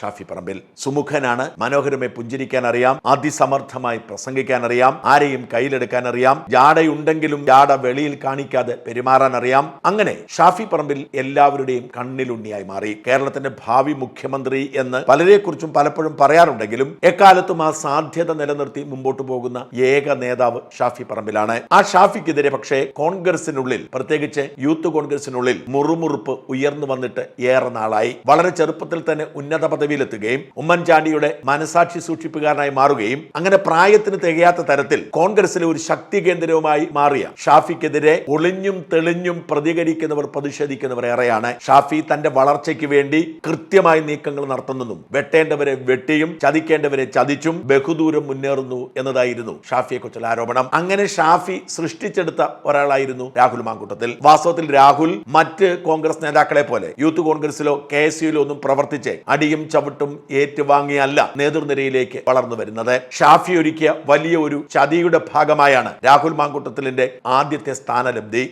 ഷാഫി പറമ്പിൽ. സുമുഖനാണ് മനോഹരമെ പുഞ്ചിരിക്കാൻ അറിയാം അതിസമർത്ഥമായി പ്രസംഗിക്കാൻ അറിയാം ആരെയും കയ്യിലെടുക്കാൻ അറിയാം ജാടയുണ്ടെങ്കിലും ജാട വെളിയിൽ കാണിക്കാതെ പെരുമാറാൻ അറിയാം അങ്ങനെ ഷാഫി പറമ്പിൽ എല്ലാവരുടെയും കണ്ണിലുണ്ണിയായി മാറി. കേരളത്തിന്റെ ഭാവി മുഖ്യമന്ത്രി എന്ന് പലരെക്കുറിച്ചും പലപ്പോഴും പറയാറുണ്ടെങ്കിലും എക്കാലത്തും ആ സാധ്യത നിലനിർത്തി മുമ്പോട്ട് പോകുന്ന ഏക നേതാവ് ഷാഫി പറമ്പിലാണ്. ആ ഷാഫിക്കെതിരെ പക്ഷേ കോൺഗ്രസിനുള്ളിൽ പ്രത്യേകിച്ച് യൂത്ത് കോൺഗ്രസിനുള്ളിൽ മുറുമുറുപ്പ് ഉയർന്നു വന്നിട്ട് ഏറെ നാളായി. വളരെ ചെറുപ്പത്തിൽ തന്നെ ഉന്നത പദവിയിലെത്തുകയും ഉമ്മൻചാണ്ടിയുടെ മനസാക്ഷി സൂക്ഷിപ്പുകാരനായി മാറുകയും അങ്ങനെ പ്രായത്തിന് തികയാത്ത തരത്തിൽ കോൺഗ്രസിലെ ഒരു ശക്തി കേന്ദ്രവുമായി മാറിയ ഷാഫിക്കെതിരെ ഒളിഞ്ഞും തെളിഞ്ഞും പ്രതികരിക്കുന്നവർ പ്രതിഷേധിക്കുന്നവർ ഏറെയാണ്. ഷാഫി തന്റെ വളർച്ചയ്ക്ക് വേണ്ടി കൃത്യമായി നീക്കങ്ങൾ നടത്തുന്നതും വെട്ടേണ്ടവരെ വെട്ടിയും ചതിക്കേണ്ടവരെ ചതിച്ചും ബഹുദൂരം മുന്നേറുന്നു എന്നതായിരുന്നു ഷാഫിയെ കുറിച്ചുള്ള ആരോപണം. അങ്ങനെ ഷാഫി സൃഷ്ടിച്ചെടുത്ത ഒരാളായിരുന്നു രാഹുൽ മാങ്കൂട്ടത്തിൽ. വാസ്തവത്തിൽ രാഹുൽ മറ്റ് കോൺഗ്രസ് നേതാക്കളെ പോലെ യൂത്ത് കോൺഗ്രസിലോ കെ എസ് യുയിലോ ഒന്നും പ്രവർത്തിച്ച് അടിയും ചവിട്ടും ഏറ്റുവാങ്ങിയല്ല നേതൃനിരയിലേക്ക് വളർന്നു വരുന്നത്. ഷാഫി ഒരുക്കിയ വലിയ ഒരു ചതിയുടെ ഭാഗമായാണ് രാഹുൽ മാങ്കൂട്ടത്തിലിന്റെ ആദ്യത്തെ സ്ഥാനലബ്ധി.